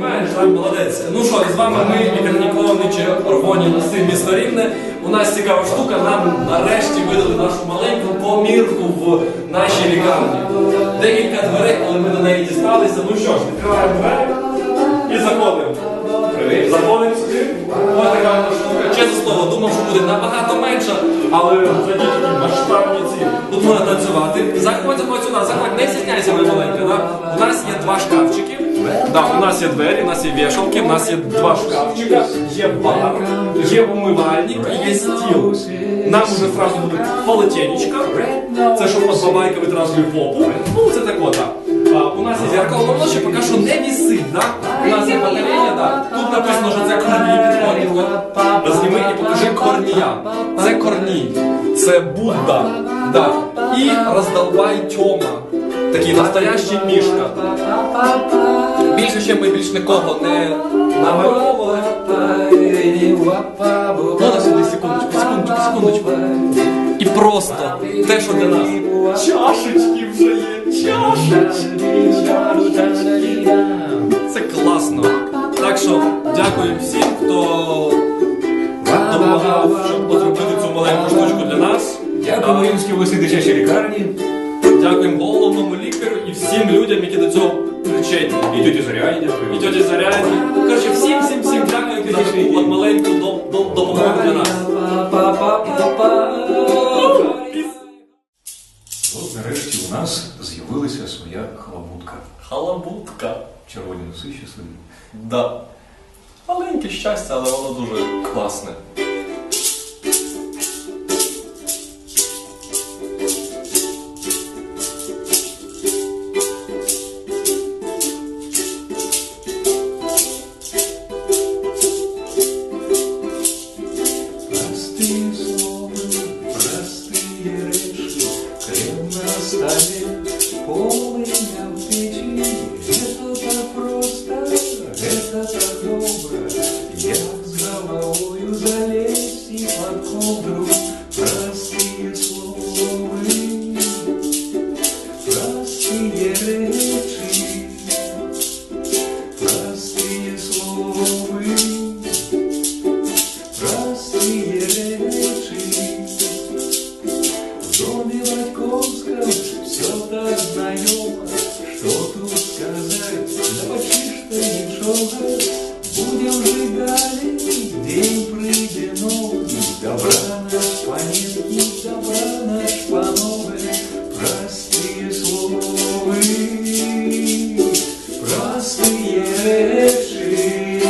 Так, молодець. Ну що, з вами ми, Ігор Ніколович, Оргоні, Насим, місто Рівне. У нас цікава штука, нам нарешті видали нашу маленьку помірку в нашій лікарні. Декілька дверей, але ми до неї дісталися. Ну що ж, відкриваємо двері і заходимо. Привіт. Заходимо сюди. Ось така вона штука. Чесне слово, думав, що буде набагато менше, але це такі масштабні ці. Тут можна танцювати. Заходь, заходь сюди, заходь, не стісняйся, моя маленька. Да? У нас є два шкафчики. Да, у нас є двері, у нас є вішалки, у нас є два шкафчика, є бар, є умивальник є стіл. Нам уже сразу буде полотенечко. Це щоб бабайка витразує попу. Ну, це так от. так. А, у нас є зеркало, воно ще поки що не вісить, да? У нас є батарея, да. Тут написано, що це корні підходить. Зніми і покажи корнія. Це корній. Це Будда. Да. І роздолбай Тьома. Такий настоящий мішка. Більше ще ми більш нікого не намальовували. Ну, на сюди, секундочку, секундочку, секундочку. І просто те, що для нас. Чашечки вже є. Чашечки. Це класно. Так що дякую всім, хто допомагав, щоб зробити цю маленьку штучку для нас. Дякуємо Римській обласній дитячій лікарні. Дякуємо головному лікарю і всім людям, які до цього причетні. І тіті Зоряні І дякую. тьоті Заряді. Коротше, всім, всім, всім дякую за таку от маленьку до- до- допомогу для нас. От нарешті у нас з'явилася своя халабутка. Халабутка. Червоні носи щасливі. Да. Маленьке щастя, але воно дуже класне. Крем на столе, Ватьковском все так знакомо Что тут сказать, да почти что ничего. Будем жигали, день прийде новый Добра наш памятник, добра наш панове Простые слова Простые речи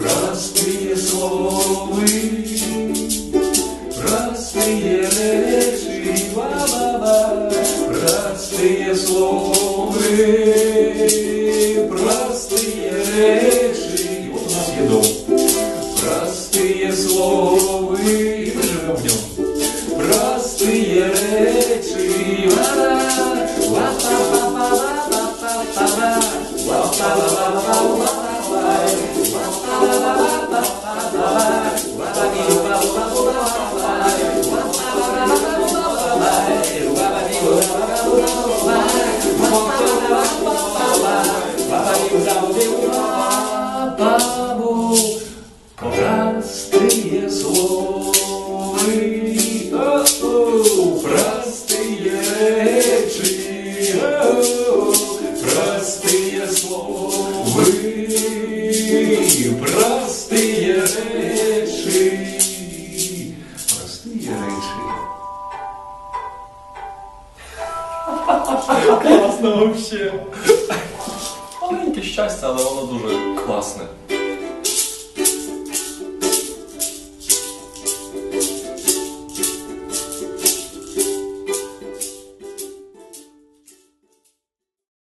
Простые слова, простые слова, простые речи. И вот у нас є дом. Простые слова, и мы живем в нем. Простые речи, ба-ба, ла-па-па-па-па-па-па-па, Бабу, простые слова, о-о, простые речи, о-о, простые слова, простые речи, простые речи. Класно вообще. Маленьке щастя, але воно дуже класне.